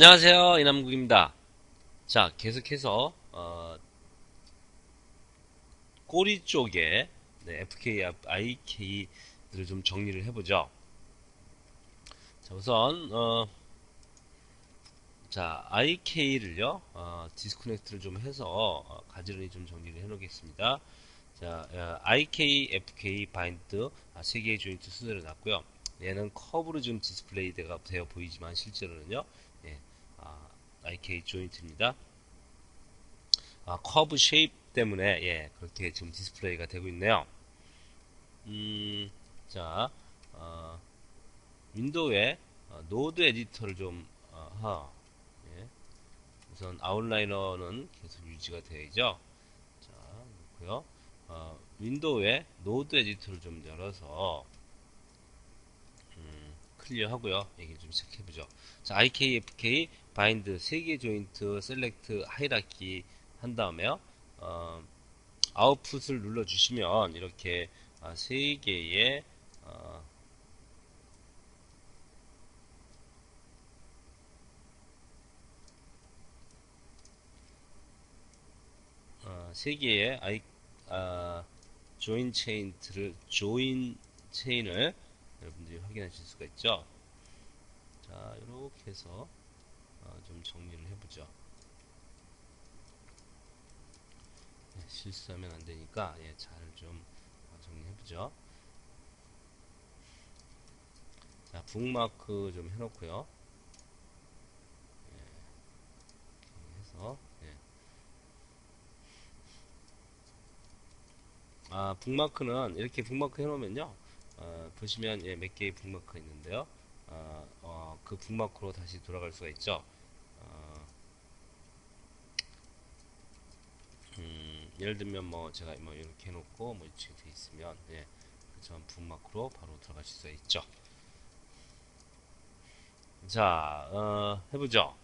안녕하세요. 이남국입니다. 자, 계속해서, 어, 꼬리 쪽에, 네, FK, IK들을 좀 정리를 해보죠. 자, 우선, 어, 자, IK를요, 어, 디스커넥트를 좀 해서, 어, 가지런히 좀 정리를 해 놓겠습니다. 자, 어, IK, FK, 바인드, 아, 세 개의 조인트 순서를 놨고요. 얘는 커브로 좀 디스플레이 되어 보이지만 실제로는요, IK 조인트입니다. 아, 커브 쉐입 때문에 예, 그렇게 지금 디스플레이가 되고 있네요. 음, 자, 어, 윈도우에 어, 노드 에디터를 좀 어, 하, 예. 우선 아웃라이너는 계속 유지가 되어야죠. 자. 어, 윈도우에 노드 에디터를 좀 열어서 음, 클리어 하고요. 얘기를 좀 시작해보죠. 자, IKFK 바인드 3개 조인트 셀렉트 하이라키 한 다음에요. 어, 아웃풋을 눌러주시면 이렇게 아, 3개의 어, 어, 3개의 아이, 아, 조인 체인트를 조인 체인을 여러분들이 확인하실 수가 있죠. 자, 이렇게 해서 어, 좀 정리를 해보죠. 네, 실수하면 안 되니까 예, 잘좀 어, 정리해보죠. 자, 북마크 좀 해놓고요. 예, 해서 예. 아, 북마크는 이렇게 북마크 해놓으면요. 어, 보시면 예, 몇 개의 북마크가 있는데요. 어, 어, 그 북마크로 다시 돌아갈 수가 있죠. 어, 음, 예를 들면 뭐 제가 뭐 이렇게 해놓고 뭐 이렇게 돼 있으면 예, 전 북마크로 바로 들어가실 수가 있죠. 자, 어, 해보죠.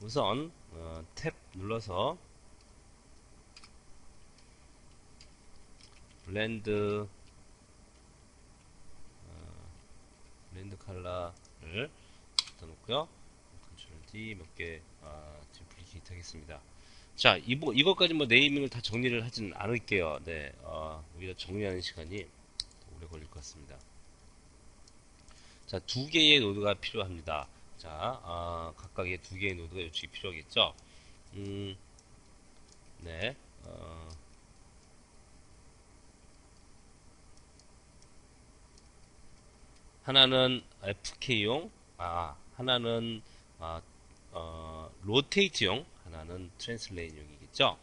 우선 어, 탭 눌러서 블렌드 블렌드 컬러를 갖다 놓고요. 컨트롤 D 몇 개, 아, 듀플리케이트 하겠습니다. 자, 이거, 이것까지 뭐 네이밍을 다 정리를 하진 않을게요. 네, 어, 오히려 정리하는 시간이 오래 걸릴 것 같습니다. 자, 두 개의 노드가 필요합니다. 자, 어, 각각의 두 개의 노드가 요청이 필요하겠죠. 음, 네, 어, 하나는 FK용, 아, 하나는 아, 어, 로테이트용, 하나는 트랜슬레인용이겠죠.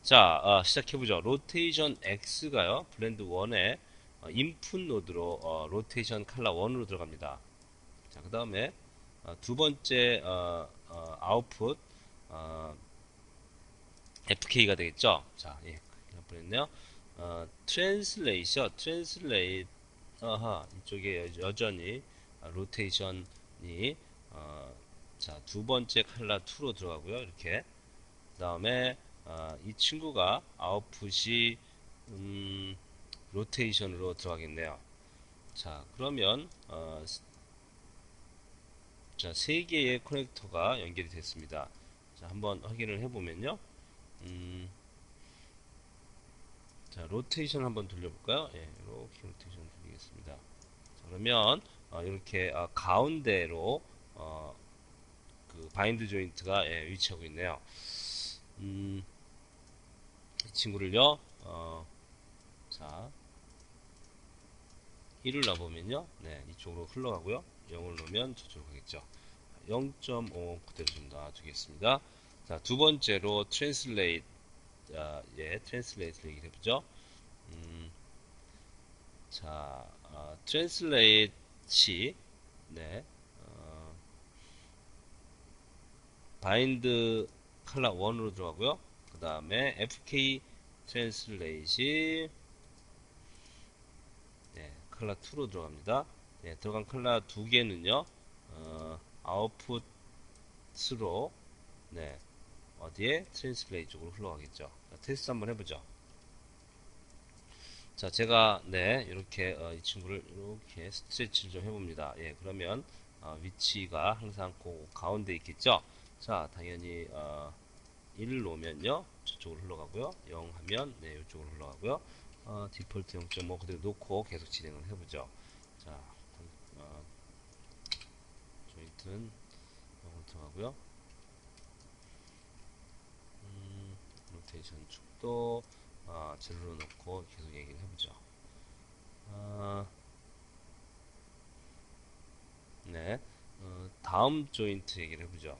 자, 어, 시작해보죠. 로테이션 X가요, 블렌드 1에 어, 인풋 노드로 어, 로테이션 칼라 1으로 들어갑니다. 자, 그 다음에 어, 두 번째 어, 어, 아웃풋 어, FK가 되겠죠. 자, 예, 보냈네요. 어, 트랜슬레이션, 트랜슬레이트 아하, 이쪽에 여전히 로테이션이 어, 자, 두 번째 칼라 2로 들어가고요. 이렇게. 그 다음에 어, 이 친구가 아웃풋이 음, 로테이션으로 들어가겠네요. 자, 그러면 어, 자, 세 개의 커넥터가 연결이 됐습니다. 자, 한번 확인을 해보면요. 음, 자, 로테이션 한번 돌려볼까요? 예, 이렇게 로테이션 돌리겠습니다. 자, 그러면 어, 이렇게 어, 가운데로 어, 그 바인드 조인트가 예, 위치하고 있네요. 음, 이 친구를요. 어, 자, 1을 넣어보면요. 네, 이쪽으로 흘러가고요. 0을 넣으면 저쪽으로 가겠죠. 0.5 그대로 좀 놔두겠습니다. 자, 두 번째로 트랜슬레이트 자, 예, 트랜슬레이트 얘기를 해보죠. 음, 자, 어, 트랜슬레이트이 네, 어, 바인드 칼라 1으로 들어가고요. 그 다음에 FK 트랜슬레이트 네, 칼라 2로 들어갑니다. 네, 들어간 칼라 두 개는요, 어, 아웃풋으로 네, 어디에? 트랜스플레이 쪽으로 흘러가겠죠. 자, 테스트 한번 해보죠. 자, 제가, 네, 이렇게, 어, 이 친구를 이렇게 스트레치를 좀 해봅니다. 예, 그러면, 어, 위치가 항상 그 가운데 있겠죠. 자, 당연히 어, 1을 놓으면요. 저쪽으로 흘러가고요. 0 하면 네, 이쪽으로 흘러가고요. 어, 디폴트 0.5 그대로 놓고 계속 진행을 해보죠. 자, 어, 조인트는 0을 들어가고요. 음, 로테이션 축도 어, 제로로 놓고 계속 얘기를 해보죠. 어, 네, 어, 다음 조인트 얘기를 해보죠.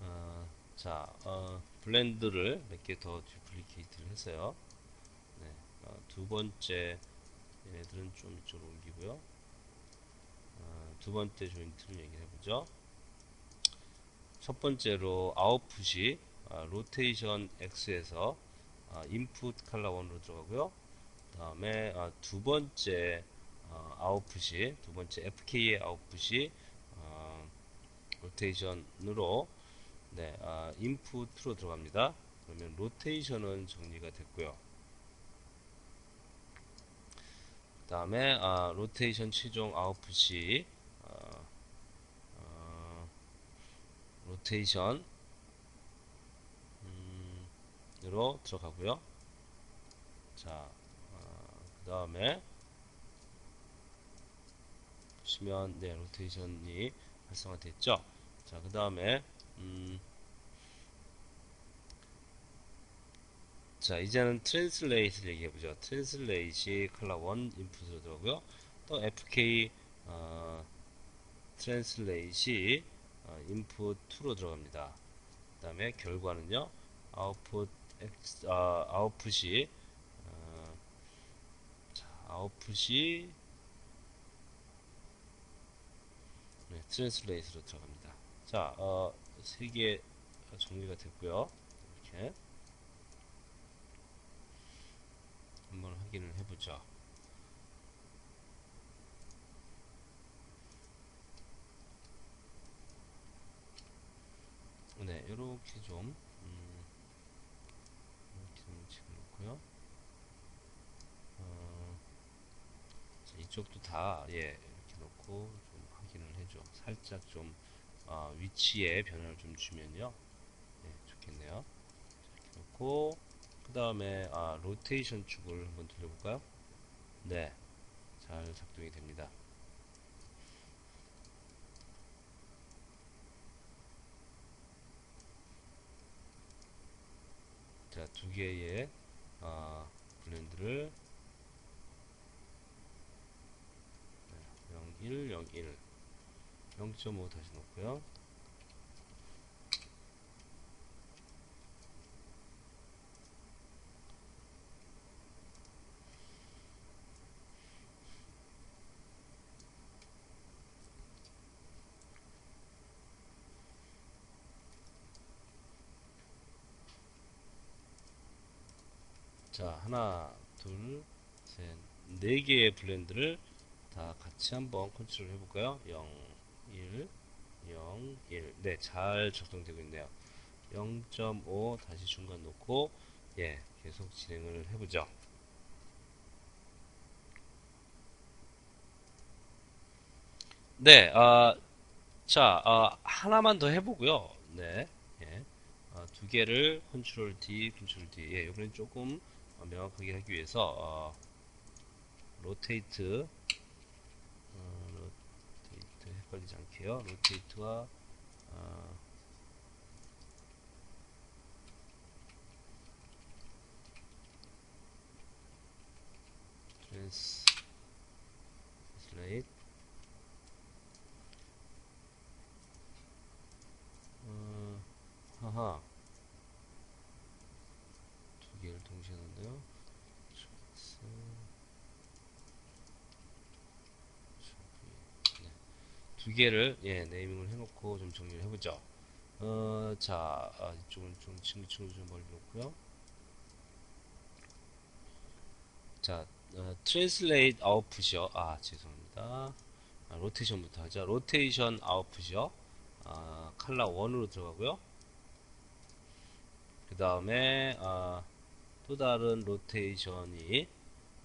어, 자, 어, 블렌드를 몇 개 더 듀플리케이트를 했어요. 네, 어, 두 번째 얘네들은 좀 이쪽으로 옮기고요. 어, 두 번째 조인트를 얘기해 보죠. 첫 번째로 아웃풋이 어, 로테이션 X에서 어, 인풋 칼라 1으로 들어가고요. 다음에 어, 두 번째 어, 아웃풋이 두 번째 FK의 아웃풋이 어, 로테이션으로 네, 아, 인풋으로 들어갑니다. 그러면 로테이션은 정리가 됐고요. 그 다음에 아, 로테이션 최종 아웃풋이 어, 어, 로테이션 음, 으로 들어가고요. 자, 그 다음에 보시면 네 로테이션이 활성화 됐죠. 자, 그 다음에 음, 자, 이제는 트랜슬레이트를 얘기해보죠. 트랜슬레이트이 컬러 1 인풋으로 들어오고요. 또 FK 어, 트랜슬레이트 이 어, 인풋 2로 들어갑니다. 그 다음에 결과는요. 아웃풋 X, 어, 아웃풋이 어, 자, 아웃풋이 네, 트랜슬레이트로 들어갑니다. 자, 어, 세개 정리가 됐고요. 이렇게 한번 확인을 해보죠. 네, 이렇게 좀 음, 이렇게 좀 집어넣고요. 어, 자, 이쪽도 다 예, 이렇게 놓고 좀 확인을 해줘. 살짝 좀 어, 위치에 변화를 좀 주면요. 네, 좋겠네요. 이렇게 놓고 그 다음에 아, 로테이션 축을 한번 돌려볼까요? 네, 잘 작동이 됩니다. 자, 두 개의 아, 블렌드를 01, 01 0.5 다시 놓고요. 자, 하나, 둘, 셋, 네 개의 블렌드를 다 같이 한번 컨트롤 해볼까요? 0, 1, 0, 1. 네, 잘 작동되고 있네요. 0.5 다시 중간 놓고, 예, 계속 진행을 해보죠. 네, 어, 자, 어, 하나만 더 해보고요. 네, 예, 어, 두 개를 컨트롤 D, 컨트롤 D. 예, 이번엔 조금 어, 명확하게 하기 위해서 어, 로테이트 어, 로테이트 헷갈리지 않게요. 로테이트와 어, 트랜스레이트 어, 하하 두 개를 동시에 넣는데요. 네. 두 개를 예 네이밍을 해놓고 좀 정리를 해보죠. 어, 자 아, 이쪽은 좀 친구 친구 좀 멀리 놓고요. 자 어, 트랜슬레이트 아웃풋이요. 아 죄송합니다. 아, 로테이션부터 하죠. 로테이션 아웃풋이요. 아, 칼라 1으로 들어가고요. 그 다음에 아, 또 다른 로테이션이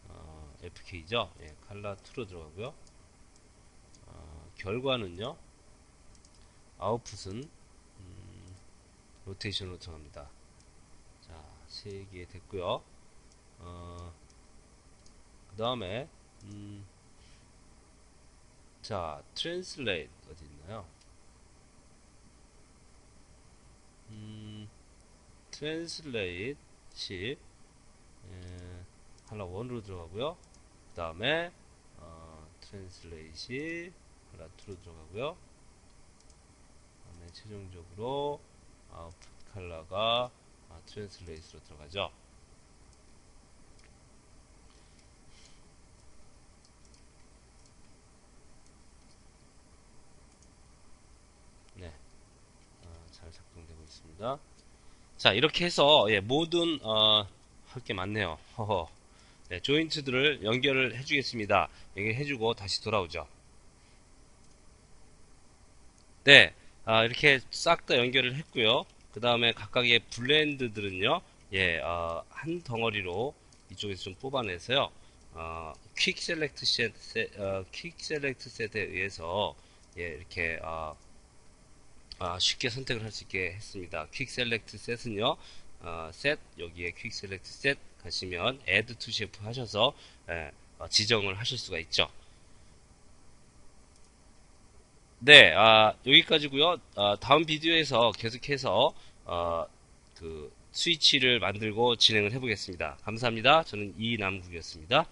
어, FK죠. 예, 칼라 2로 들어가고요. 어, 결과는요. 아웃풋은 음, 로테이션으로 들어갑니다. 자, 3개 됐고요. 어, 그 다음에 음, 자, 트랜슬레이트 어디 있나요? 음, 트랜슬레이트이 예, 하나 원으로 들어가고요. 그 다음에 어, 트랜슬레이트 2로 들어가고요. 그 다음에 최종적으로 아웃풋 컬러가 아, 트랜슬레이트로 들어가죠. 네, 어, 잘 작동되고 있습니다. 자, 이렇게 해서 예, 모든 어, 할게 많네요. 허허. 네, 조인트들을 연결을 해주겠습니다. 연결해주고 다시 돌아오죠. 네, 아, 이렇게 싹 다 연결을 했고요. 그 다음에 각각의 블렌드들은요, 예, 어, 한 덩어리로 이쪽에서 좀 뽑아내서요, 어, 퀵 셀렉트 셋, 어, 퀵 셀렉트 셋에 의해서 예, 이렇게 어, 아, 쉽게 선택을 할 수 있게 했습니다. 퀵 셀렉트 셋은요, 어, 셋 여기에 퀵 셀렉트 셋 가시면 add to 셰프 하셔서 예, 어, 지정을 하실 수가 있죠. 네, 아, 여기까지고요. 아, 다음 비디오에서 계속해서 어, 그 스위치를 만들고 진행을 해보겠습니다. 감사합니다. 저는 이남국이었습니다.